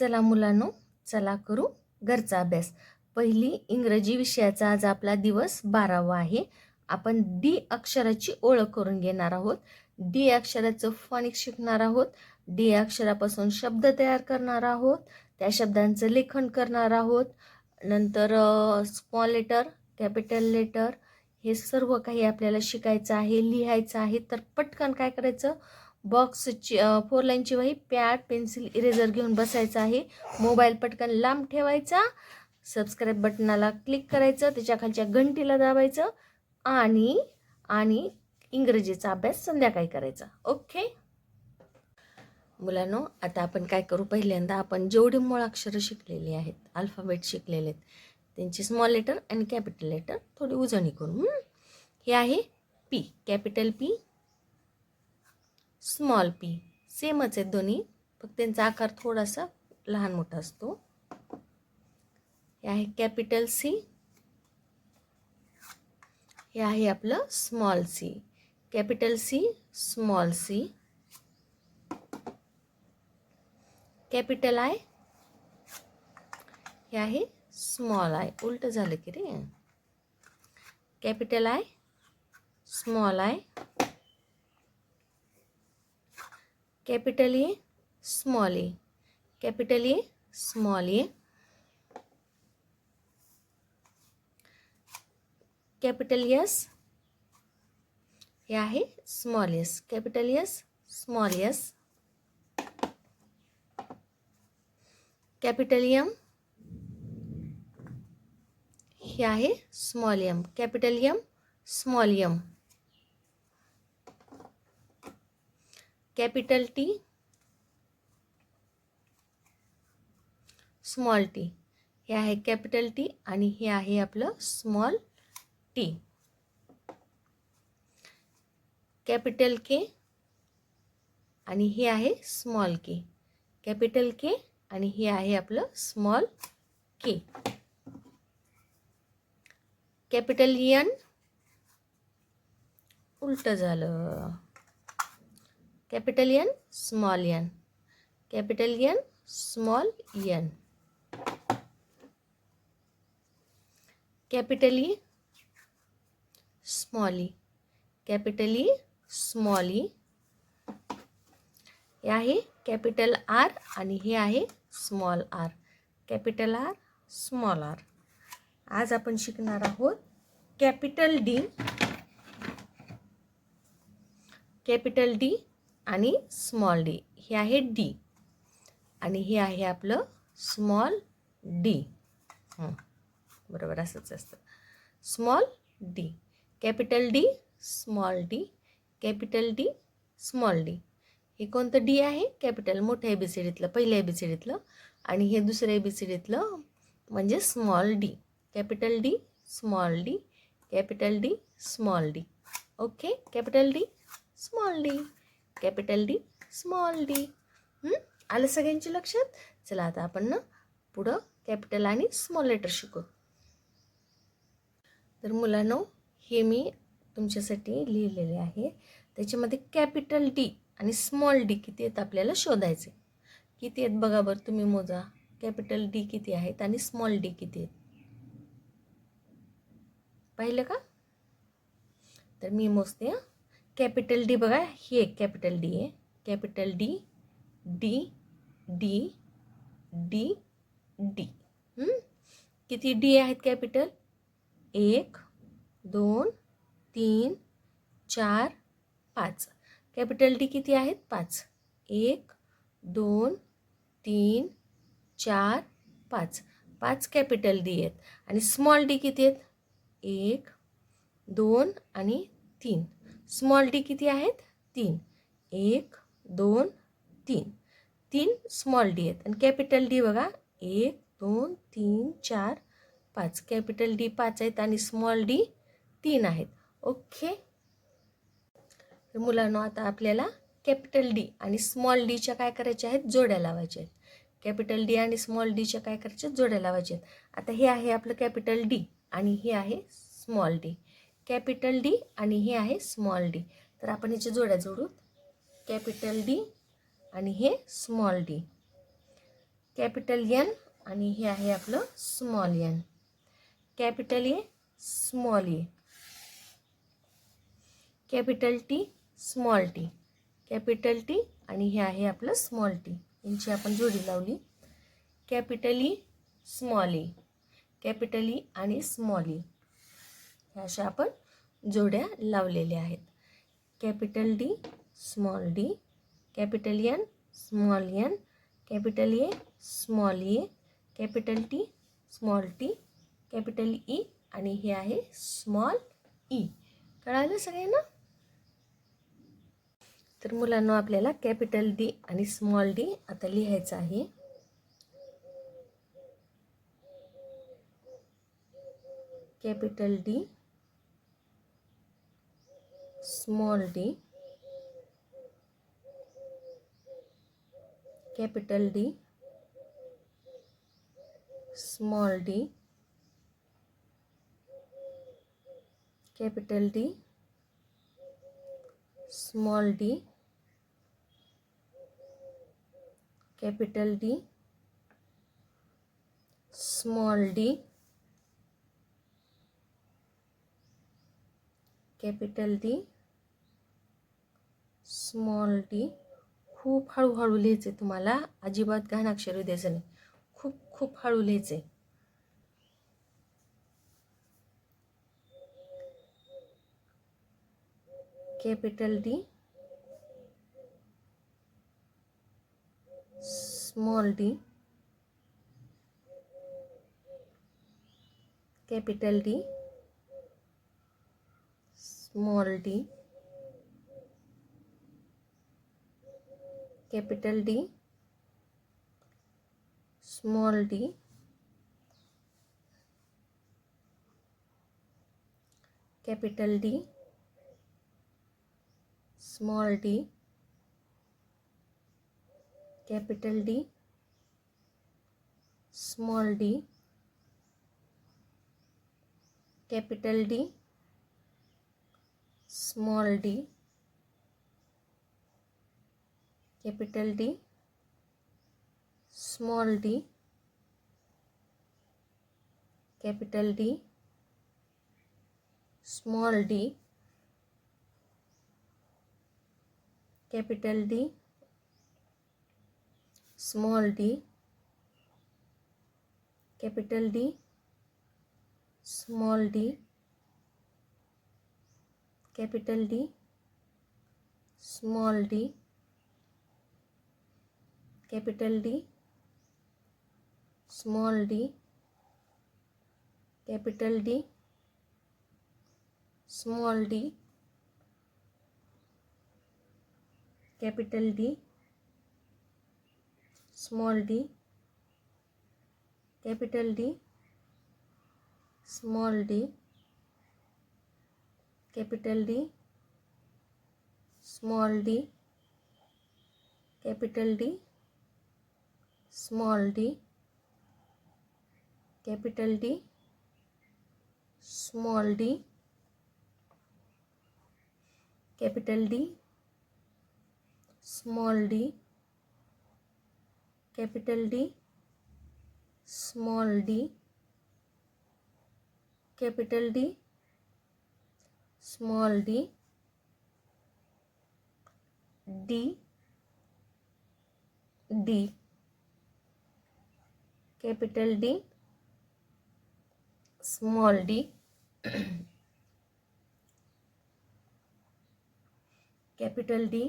चला मुलांनो चला करू घरचा अभ्यास. पहिली इंग्रजी विषयाचा आज आपला दिवस बारावा आहे. आपण डी अक्षराची ओळख करून घेणार आहोत. डी अक्षराचं फॉनिक शिकणार आहोत. डी अक्षरापासून शब्द तयार करणार आहोत. त्या शब्दांचं लेखन करणार आहोत. नंतर स्मॉल लेटर कॅपिटल लेटर हे सर्व काही आपल्याला शिकायचं आहे लिहायचं आहे. तर पटकन काय करायचं? बॉक्सची फोर लाईनची वही पॅड पेन्सिल इरेझर घेऊन बसायचं आहे. मोबाईल पटकन लांब ठेवायचा. सबस्क्राईब बटनाला क्लिक करायचं. त्याच्या खालच्या घंटीला दाबायचं. आणि आणि इंग्रजीचा अभ्यास संध्याकाळी करायचा. ओके? मुलांनो आता आपण काय करू? पहिल्यांदा आपण जेवढी मुळाक्षरं शिकलेली आहेत अल्फाबेट शिकलेले आहेत त्यांची स्मॉल लेटर आणि कॅपिटल लेटर थोडी उजळणी करू. हे आहे P capital P small P सेमच आहेत दोन्ही फक्त त्यांचा आकार थोडासा लहान मोठा असतो. हे आहे कॅपिटल सी हे आहे आपलं small C capital C small C capital I हे आहे स्मॉल आय उलट झालं की रे. Capital I small I capital A small A capital A small A capital S हे आहे small S capital S small S capital M हे आहे small M capital M small M capital T small T. हे आहे capital T आणि हे आहे आपलं स्मॉल टी. कॅपिटल के आणि हे आहे स्मॉल के. कॅपिटल के आणि हे आहे आपलं स्मॉल के. कॅपिटल यन उलटं झालं. Capital N small N capital N small N capital E small E capital E small E हे आहे कॅपिटल आर आणि हे आहे small R capital R small R आज आपण शिकणार आहोत कॅपिटल डी कॅपिटल डी आणि स्मॉल डी हे आहे डी आणि हे आहे आपलं स्मॉल डी बरोबर असंच असतं. Small D capital D small D capital D small D हे कोणतं डी आहे? कॅपिटल मोठ्या एबीसीडीतलं पहिल्या एबीसीडीतलं आणि हे दुसऱ्या एबीसीडीतलं म्हणजे small D capital D small D capital D small D okay capital D small D capital D small D. आलं सगळ्यांची लक्षात? चला आता आपण ना पुढं कॅपिटल आणि स्मॉल लेटर शिकू. तर मुलांनो हे मी तुमच्यासाठी लिहिलेले आहे. त्याच्यामध्ये कॅपिटल डी आणि स्मॉल डी किती आहेत आपल्याला शोधायचे. किती आहेत बघा बरं तुम्ही मोजा. कॅपिटल डी किती आहेत आणि स्मॉल डी किती आहेत? पाहिलं का? तर मी मोजते हां? कॅपिटल डी बघा, ही एक कॅपिटल डी आहे. Capital D D D D D. किती डी आहेत कॅपिटल? एक, दोन, तीन, चार, पाच. कॅपिटल डी किती आहेत? पाच. एक, दोन, तीन, चार, पाच. पाच कॅपिटल डी आणि स्मॉल डी किती आहेत? एक, दोन आणि तीन. स्मॉल डी किती आहेत? तीन. एक दोन तीन. तीन स्मॉल डी आहेत. आणि कॅपिटल डी बघा. एक दोन तीन चार पाच. कॅपिटल डी पाच आहेत आणि स्मॉल डी तीन आहेत. ओके? तर मुलांनो आता आपल्याला कॅपिटल डी आणि स्मॉल डीच्या काय करायच्या आहेत? जोड्या लावायच्या आहेत. कॅपिटल डी आणि स्मॉल डीच्या काय करायच्या जोड्या लावायच्या आहेत. आता हे आहे आपलं कॅपिटल डी आणि हे आहे स्मॉल डी. कॅपिटल डी आणि हे आहे स्मॉल डी. तर आपण ह्याच्या जोड्या जोडू. कॅपिटल डी आणि हे स्मॉल डी. कॅपिटल एन आणि हे आहे आपलं small N. Capital A small A. Capital T small T. Capital T आणि हे आहे आपलं स्मॉल टी. यांची आपण जोडी लावली. Capital E small E capital E आणि स्मॉल ई अशा आपण जोड्या लावलेल्या आहेत. Capital D small D capital N small N capital A small A capital T small T capital E आणि हे आहे स्मॉल ई. कळालं सगळ्यांना? तर मुलांना आपल्याला कॅपिटल डी आणि स्मॉल डी आता लिहायचं आहे. Capital D small d, capital D, small d, capital D, small d, capital D, small d, capital D small D. खूप हळूहळू लिहायचे तुम्हाला. अजिबात घाण अक्षर द्यायचं नाही. खूप खूप हळू लिहायचे capital D small D. Capital D small D capital D small D capital D small D capital D small D capital D small d capital D small d capital D small d capital D small d capital D small d capital D small d capital D small d capital D small d capital D small d capital D small d capital D small d capital D small d capital D small d capital D small d capital D small d capital D small D. D. D. Capital D. Small D. Capital D.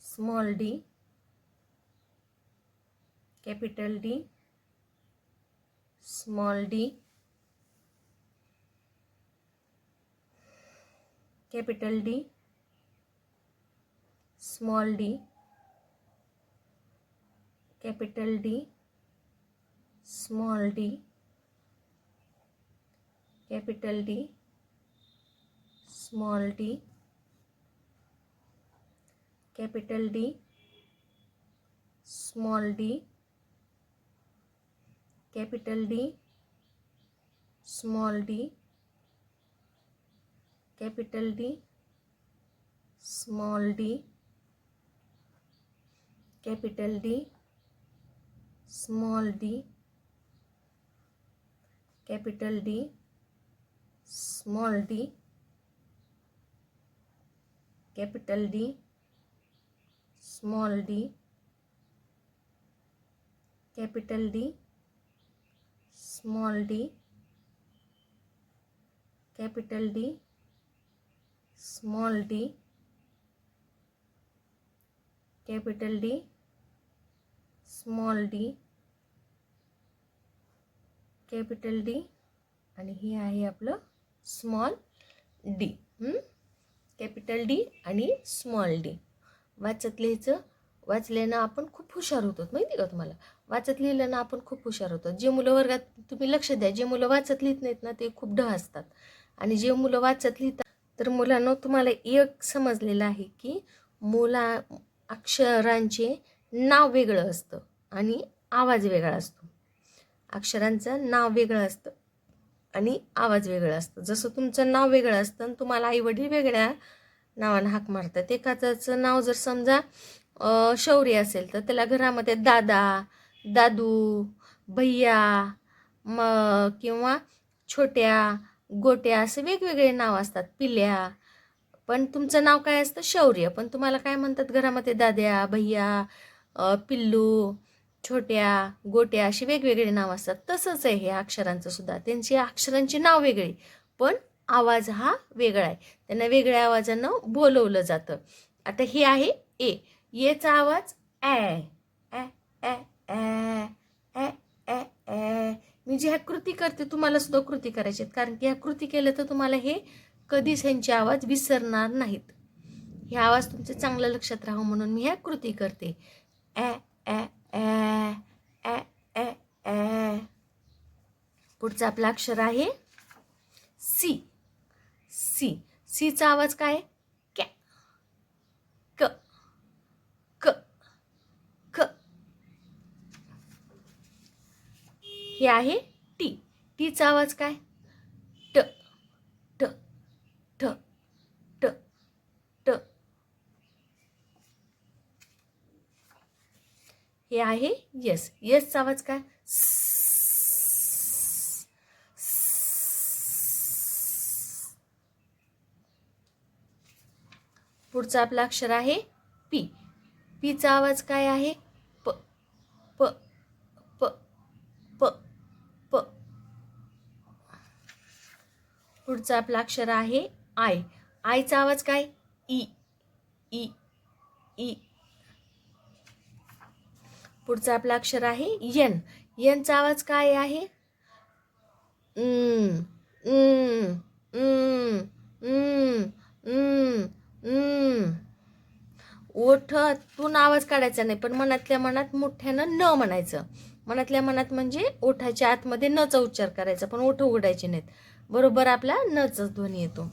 Small D. Capital D. Small D. Capital D, small D, capital D, small D, capital D, small D, capital D, small D, capital D, small D capital D small d capital D small D, capital D, small D, capital D, small D, capital D, small D, capital D small D capital D small D capital D आणि हे आहे आपलं small D. Capital D आणि small D. वाचत लिहायचं वाचल्यानं आपण खूप हुशार होतो माहिती का तुम्हाला? वाचत लिहिल्यानं आपण खूप हुशार होतो. जे मुलं वर्गात तुम्ही लक्ष द्या जे मुलं वाचत लिहित नाहीत ना ते खूप ढ असतात. आणि जे मुलं वाचत लिहितात तर मुलांना तुम्हाला एक समजलेलं आहे की मुला अक्षरांचे नाव वेगळं असतं आणि आवाज वेगळा असतो. अक्षरांचं नाव वेगळं असतं आणि आवाज वेगळा असतं. जसं तुमचं नाव वेगळं असतं आणि तुम्हाला आईवडील वेगळ्या नावानं हाक मारतात. एकाचं नाव जर समजा शौर्य असेल तर त्याला घरामध्ये दादा दादू भैया म किंवा छोट्या गोट्या असे वेगवेगळे नाव असतात पिल्या. पण तुमचं नाव काय असतं? शौर्य. पण तुम्हाला काय म्हणतात घरामध्ये? दाद्या भैया पिल्लू छोट्या गोट्या अशी वेगवेगळे नाव असतात. तसंच आहे हे अक्षरांचं सुद्धा. त्यांची अक्षरांची नाव वेगळी पण आवाज हा वेगळा आहे. त्यांना वेगळ्या आवाजानं बोलवलं जातं. आता हे आहे ए. येचा आवाज ॲ ॲ ॲ ॲ मी जी ह्या कृती करते तुम्हाला सुद्धा कृती करायची आहेत. कारण की ह्या कृती केलं तर तुम्हाला हे कधीच ह्यांचे आवाज विसरणार नाहीत. हे आवाज तुमचे चांगलं लक्षात राहावं म्हणून मी ह्या कृती करते. ॲ ॲ ॲ ॲ ॲ ॲ पुढचं आपलं अक्षर आहे सी. सी. सीचा आवाज काय कॅ क क क हे आहे टी टीचा आवाज काय? ट ट ट ट ट. हे आहे यस यसचा आवाज काय? स- आपला अक्षर आहे पी पीचा आवाज काय आहे प प प प प पुढचा आपला अक्षर आहे आय. आयचा आवाज काय? ई. ई. ई. पुढचा आपला अक्षर आहे यन. यनचा आवाज काय आहे? उम, ओठातून आवाज काढायचा नाही पण मनातल्या मनात मोठ्यानं न म्हणायचं. मनातल्या मनात म्हणजे ओठाच्या आतमध्ये नचा उच्चार करायचा पण ओठ उघडायचे नाहीत. बरोबर आपला नचा ध्वनी येतो.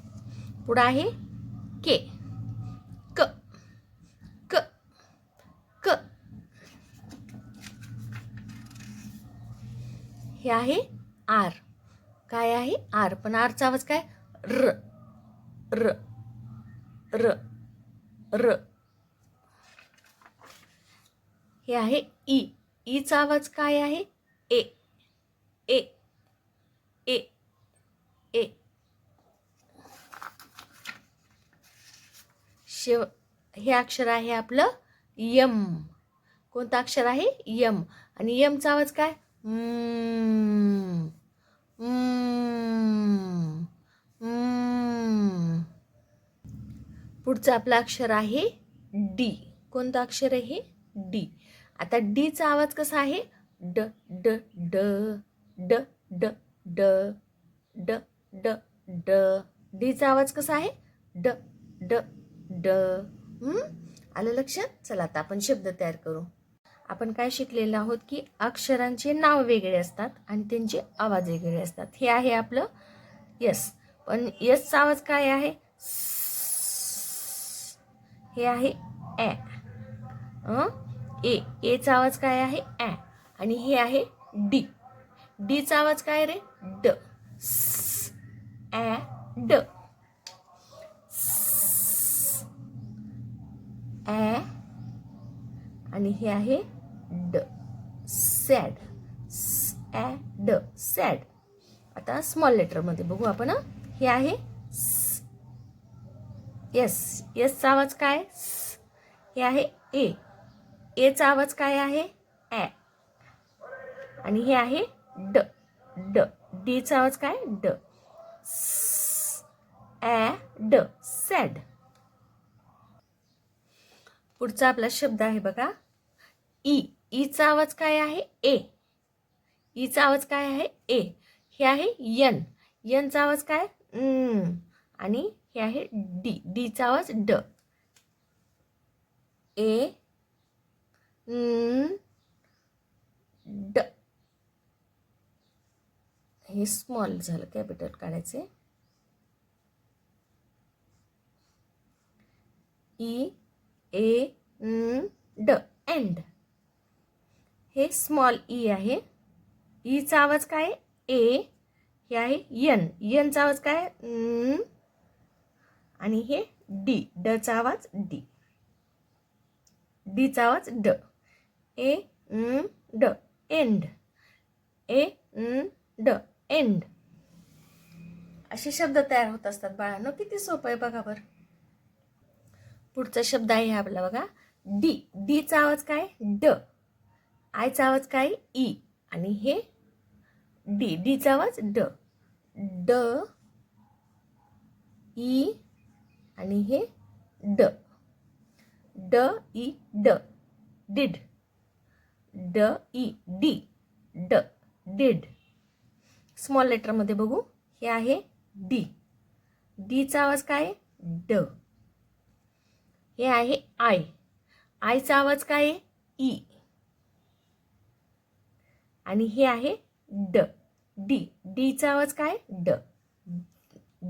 पुढं आहे के. क. क. क. हे आहे आर. काय आहे आर? पण आरचा आवाज काय? र. र. र. र. हे आहे ई. ईचा आवाज काय आहे? ए ए. ए. ए. शेव हे अक्षर आहे आपलं यम. कोणतं अक्षर आहे? यम. आणि यमचा आवाज काय? पुढचं आपलं अक्षर आहे डी. कोणतं अक्षर आहे डी. आता डीचा आवाज कसा आहे? ड ड ड ड ड ड ड ड ड. डीचा आवाज कसा आहे? ड ड ड आलं लक्षात? चला आता आपण शब्द तयार करू. आपण काय शिकलेलो आहोत की अक्षरांचे नाव वेगळे असतात आणि त्यांचे आवाज वेगळे असतात. हे आहे आपलं यस. पण यसचा आवाज काय आहे? हे आहे ॲ ए. एचा आवाज काय आहे? ॲ आणि हे आहे डी. डीचा आवाज काय रे? ड. स. ॲ ड स. ॲ आणि हे आहे ड सॅड ॲ ड सॅड. आता स्मॉल लेटरमध्ये बघू आपण हे. आहे येस येसचा आवाज काय? स. हे आहे ए. एचा आवाज काय आहे? ॲ आणि हे आहे ड ड. डीचा आवाज काय? ड. स, ॲ ड सॅड. पुढचा आपला शब्द आहे बघा. ई ईचा आवाज काय आहे? ए. ईचा आवाज काय आहे? ए. हे आहे यन. यनचा आवाज काय? आणि हे आहे डी. डीचा आवाज ड. ए. ड. हे स्मॉल झालं कॅपिटल काढायचे. ई. ए न, ड एंड हे स्मॉल ई आहे. ईचा आवाज काय? ए हे आहे यन यनचा आवाज काय? न, आणि हे डी डचा आवाज डी डीचा आवाज ड ए न, ड एंड ए न, ड एंड असे शब्द तयार होत असतात बाळांनो. किती सोपं आहे बघा बरं. पुढचा शब्द आहे हा आपला बघा. डी. डीचा आवाज काय? ड. आयचा आवाज काय? ई. आणि हे डी. डीचा आवाज ड. ड ई आणि हे ड. ड ई ड. डिड. ड ई डी. ड. डिड. स्मॉल लेटरमध्ये बघू. हे आहे डी. डीचा आवाज काय? ड. हे आहे आय. आयचा आवाज काय आहे? ई. आणि हे आहे ड. डी. डीचा आवाज काय? ड.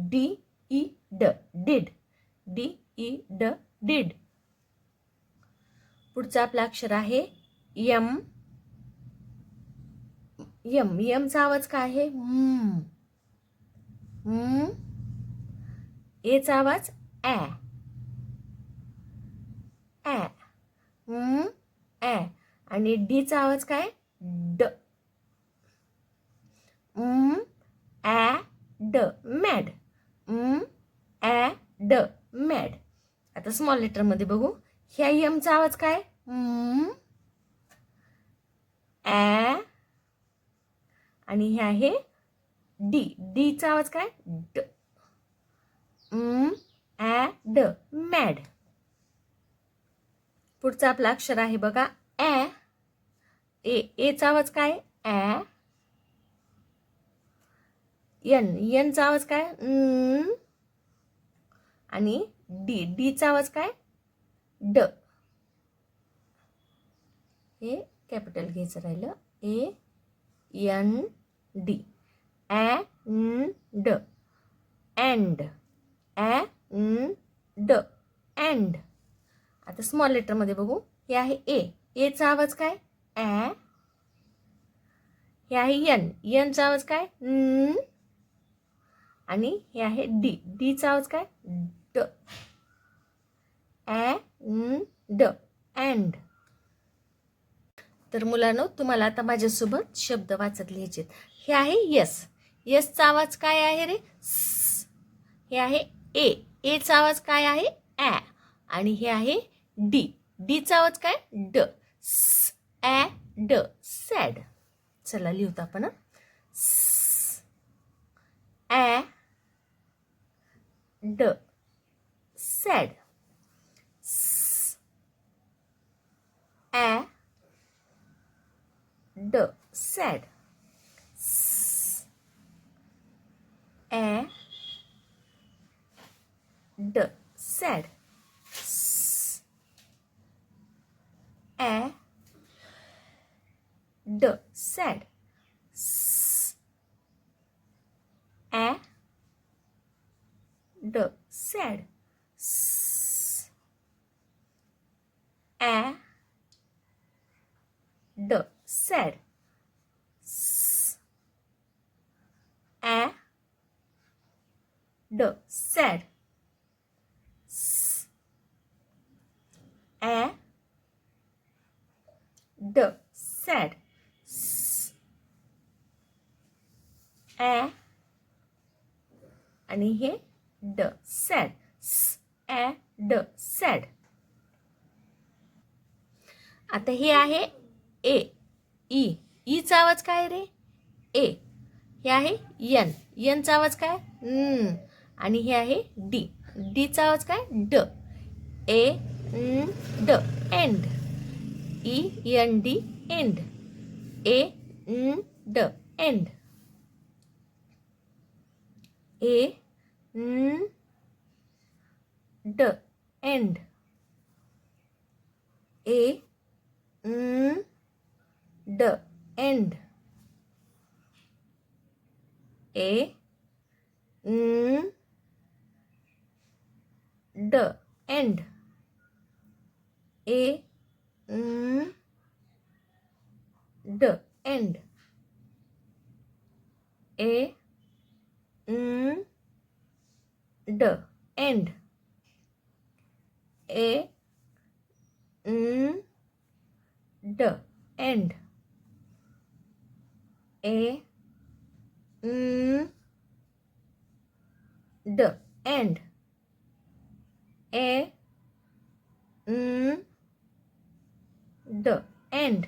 डी ई ड. डिड. डी ई ड. डिड. पुढचा आपला अक्षर आहे यम. यम. यमचा आवाज काय आहे? म. एचा आवाज ॲ ॲ ॲ आणि डीचा आवाज काय? ड. ॲ ड. मॅड. ॲ ड. मॅड. आता स्मॉल लेटरमध्ये बघू. ह्या यमचा आवाज काय? ॲ आणि हे आहे डी. डीचा आवाज काय? ड. ॲ ड. मॅड. पुढचा आपला अक्षर आहे बघा. ॲ ए एचा आवाज काय? ॲ यन यनचा आवाज काय? आणि डी डीचा आवाज काय? ड. हे कॅपिटल घ्यायचं राहिलं. A N D. ॲ ड. अँड. ॲ ड. अँड. आता स्मॉल लेटरमध्ये बघू. हे आहे ए एचा आवाज काय? ॲ हे आहे यन यनचा आवाज काय? न. आणि हे आहे डी डीचा आवाज काय? ड. ॲ न. ड. अँड तर मुलांनो तुम्हाला आता माझ्यासोबत शब्द वाचत लिहायचे हे आहे यस यसचा आवाज काय आहे रे? स. हे आहे ए एचा आवाज काय आहे? ॲ आणि हे आहे डी डीचा आवाज काय? ड. स ॲ ड सॅड. चला लिहूत आपण स ॲ ड सॅड. स ॲ ड सॅड. स ॲ ड sad. said s a d said s a d said s a d said. आणि हे ड सॅड. स ॲ ड सॅड. आता हे आहे ए ई. ईचा आवाज काय रे? ए. हे आहे यन. यनचा आवाज काय? न. आणि हे आहे डी. डीचा आवाज काय? ड. ए न ड. End. E N D end. ए न ड end. A N D. End. A. N D. End. A. N D. End. A. N D. End. A. N D, end. A n d. End. A n d. End. A n d. End.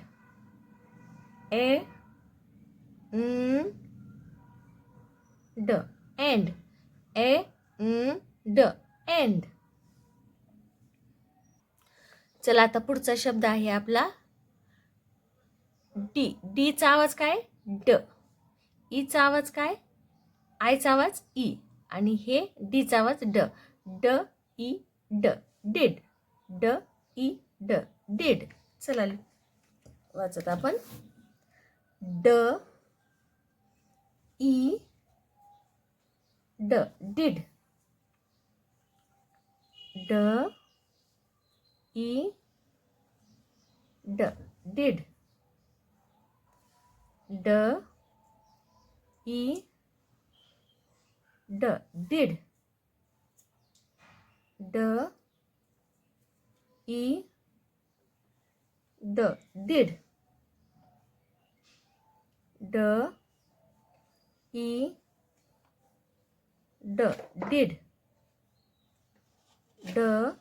A n d. End. A ड end. चला आता पुढचा शब्द आहे आपला. D. डीचा आवाज काय? ड. ईचा आवाज काय? आयचा आवाज ई. आणि हे डीचा आवाज ड. ड ई ड. डेड. ड ई ड. डेड. चला वाचत आपण. ड ई ड. डिड. ड ई ड did. D e d did. D e d did. D e d did. The.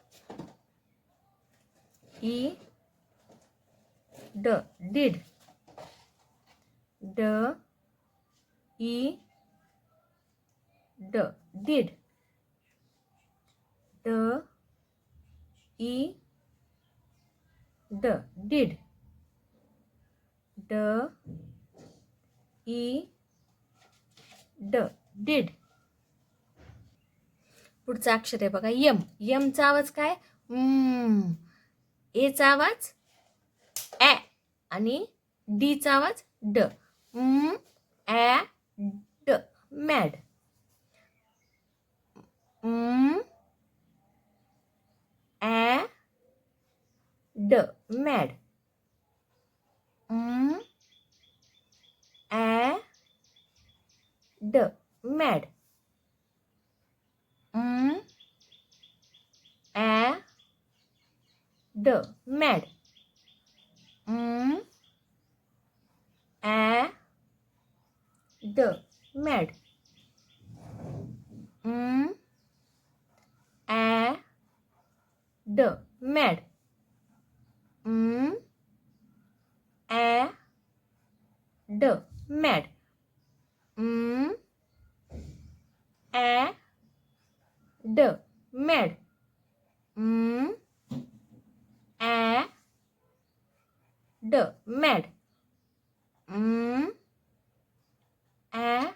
E. The did the did the did The. E. The did. पुढचं अक्षर आहे बघा यम. यमचा आवाज काय? एचा आवाज ॲ आणि डीचा आवाज ड. ॲ ड. मॅड. ॲ ड. मॅड. ॲ ड. मॅड. ड mad. M a d mad. M a d mad. M a d mad. M a d mad. M ॲ ड मॅड. ॲ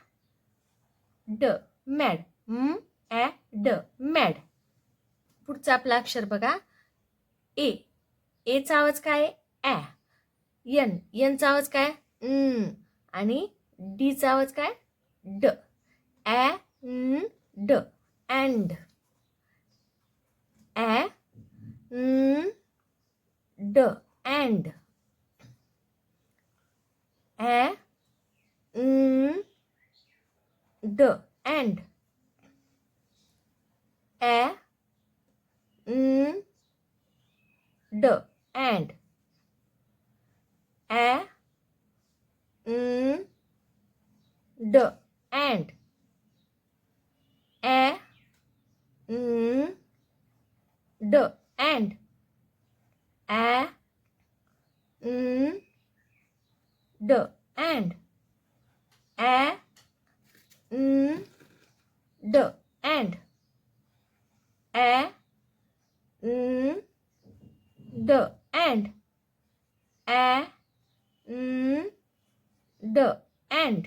ड मॅड. ॲ ड मॅड. पुढचा आपला अक्षर बघा. ए. एचा आवाज काय? ॲ यन यनचा आवाज काय? आणि डीचा आवाज काय? ड. ॲ न ड अँड. ॲ ड and. A n d and. A n d and. A n d and. A n d and. A n ड अँड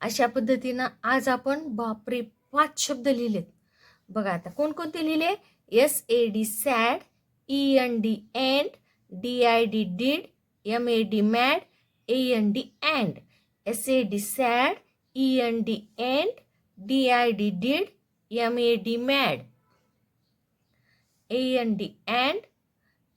अशा पद्धतीनं आज आपण बापरे पाच शब्द लिहिलेत. बघा आता कोणकोणते लिहिले? S A D sad E and D and, D I D did, M A D mad, A and D and, S A D sad, E and D and, D I D did, M A D mad. A and D and,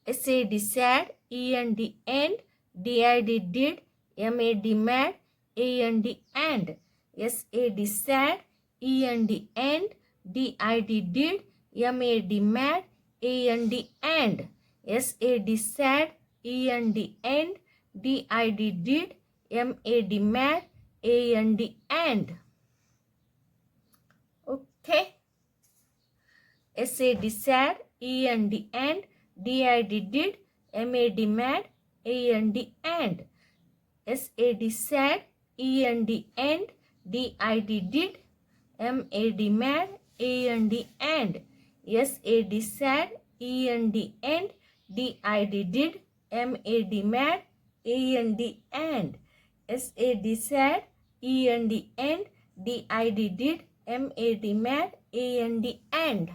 S A D sad, E and D and, D I D did, M A D mad, A and D and, S A D sad, E and D and, D I D did, M A D mad, a N D and, S A D sad, E N D and, D I D did, M A D mad, A N D and. Okay. S A D sad, E N D and, D I D did, M A D mad, A N D and. S A D sad E N D and D I D did M A D mad A N D and S A D sad E N D end D I D did M A D mad A N D and. S A D sad E N D end, D I D did M A D mad A N D and